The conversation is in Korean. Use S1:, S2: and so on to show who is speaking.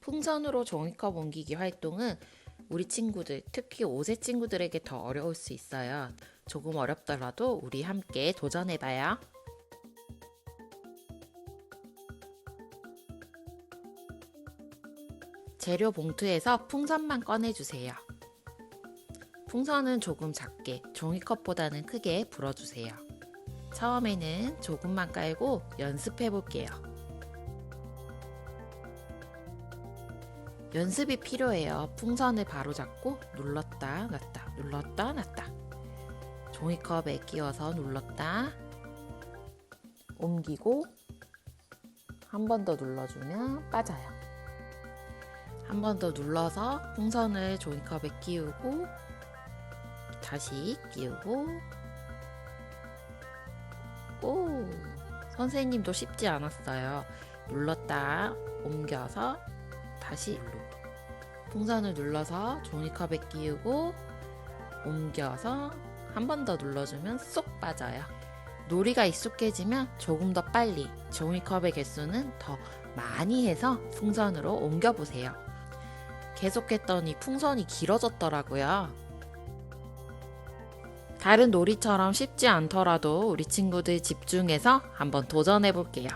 S1: 풍선으로 종이컵 옮기기 활동은 우리 친구들, 특히 5세 친구들에게 더 어려울 수 있어요. 조금 어렵더라도 우리 함께 도전해봐요. 재료 봉투에서 풍선만 꺼내주세요. 풍선은 조금 작게, 종이컵보다는 크게 불어주세요. 처음에는 조금만 깔고 연습해 볼게요. 연습이 필요해요. 풍선을 바로 잡고 눌렀다 놨다 눌렀다 놨다. 종이컵에 끼워서 눌렀다. 옮기고 한 번 더 눌러주면 빠져요. 한 번 더 눌러서 풍선을 종이컵에 끼우고 다시 끼우고 오 선생님도 쉽지 않았어요. 눌렀다 옮겨서 다시 풍선을 눌러서 종이컵에 끼우고 옮겨서 한 번 더 눌러주면 쏙 빠져요. 놀이가 익숙해지면 조금 더 빨리 종이컵의 개수는 더 많이 해서 풍선으로 옮겨보세요. 계속했더니 풍선이 길어졌더라고요. 다른 놀이처럼 쉽지 않더라도 우리 친구들 집중해서 한번 도전해 볼게요.